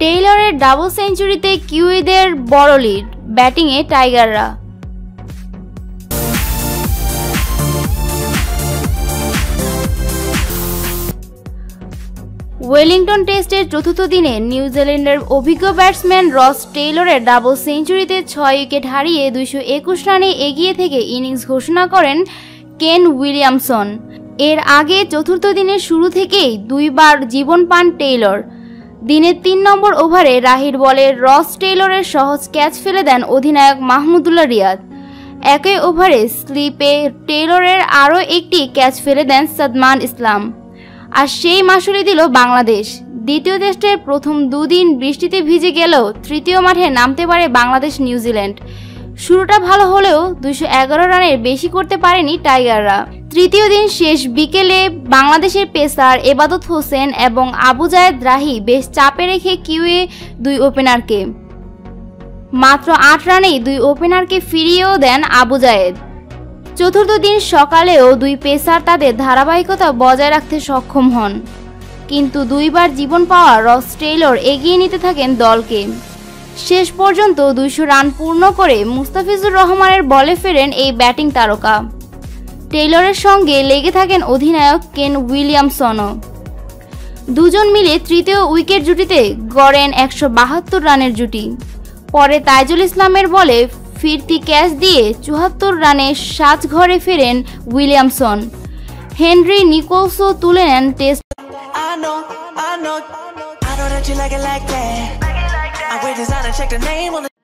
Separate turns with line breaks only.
টেইলরের ডাবল সেঞ্চুরিতে কিউইদের বড় লিড ব্যাটিংয়ে টাইগাররা। ওয়েলিংটন টেস্টের চতুর্থ দিনে নিউজিল্যান্ডের অভিজ্ঞ ব্যাটসম্যান রস টেইলরের ডাবল সেঞ্চুরিতে ছয় উইকেট হারিয়ে দুইশো একুশ রানে এগিয়ে থেকে ইনিংস ঘোষণা করেন কেন উইলিয়ামসন। এর আগে চতুর্থ দিনের শুরু থেকেই দুইবার জীবন পান টেইলর। দিনের তিন নম্বর ওভারে রাহির বলে রস টেইলরের সহজ ক্যাচ ফেলে দেন অধিনায়ক মাহমুদুল্লাহ রিয়াদ। একই ওভারে স্লিপে টেইলরের আরও একটি ক্যাচ ফেলে দেন সাদমান ইসলাম। আর সেই মাসুলি দিল বাংলাদেশ। দ্বিতীয় টেস্টের প্রথম দুদিন বৃষ্টিতে ভিজে গেলেও তৃতীয় মাঠে নামতে পারে বাংলাদেশ নিউজিল্যান্ড শুরুটা ভালো হলেও দুশো রানের বেশি করতে পারেনি টাইগাররা। তৃতীয় দিন শেষ বিকেলে বাংলাদেশের পেসার এবাদত হোসেন এবং আবু জায়েদ রাহি বেশ চাপে রেখে কিউয়ে দুই ওপেনারকে। মাত্র আট রানেই দুই ওপেনারকে ফিরিয়েও দেন আবু জায়েদ। চতুর্থ দিন সকালেও দুই পেসার তাদের ধারাবাহিকতা বজায় রাখতে সক্ষম হন। কিন্তু দুইবার জীবন পাওয়া রস টেইলর এগিয়ে নিতে থাকেন দলকে। শেষ পর্যন্ত দুইশো রান পূর্ণ করে মুস্তাফিজুর রহমানের বলে ফেরেন এই ব্যাটিং তারকা। টেইলরের সঙ্গে লেগে থাকেন অধিনায়ক কেন উইলিয়ামসনও। দুজন মিলে তৃতীয় উইকেট জুটিতে গড়েন একশো বাহাত্তর রানের জুটি। পরে তাইজুল ইসলামের বলে ফিরতি ক্যাচ দিয়ে চুয়াত্তর রানে সাজ ঘরে ফেরেন উইলিয়ামসন। হেনরি নিকোলসও তুলে নেন test
Wait, designer, check the name on the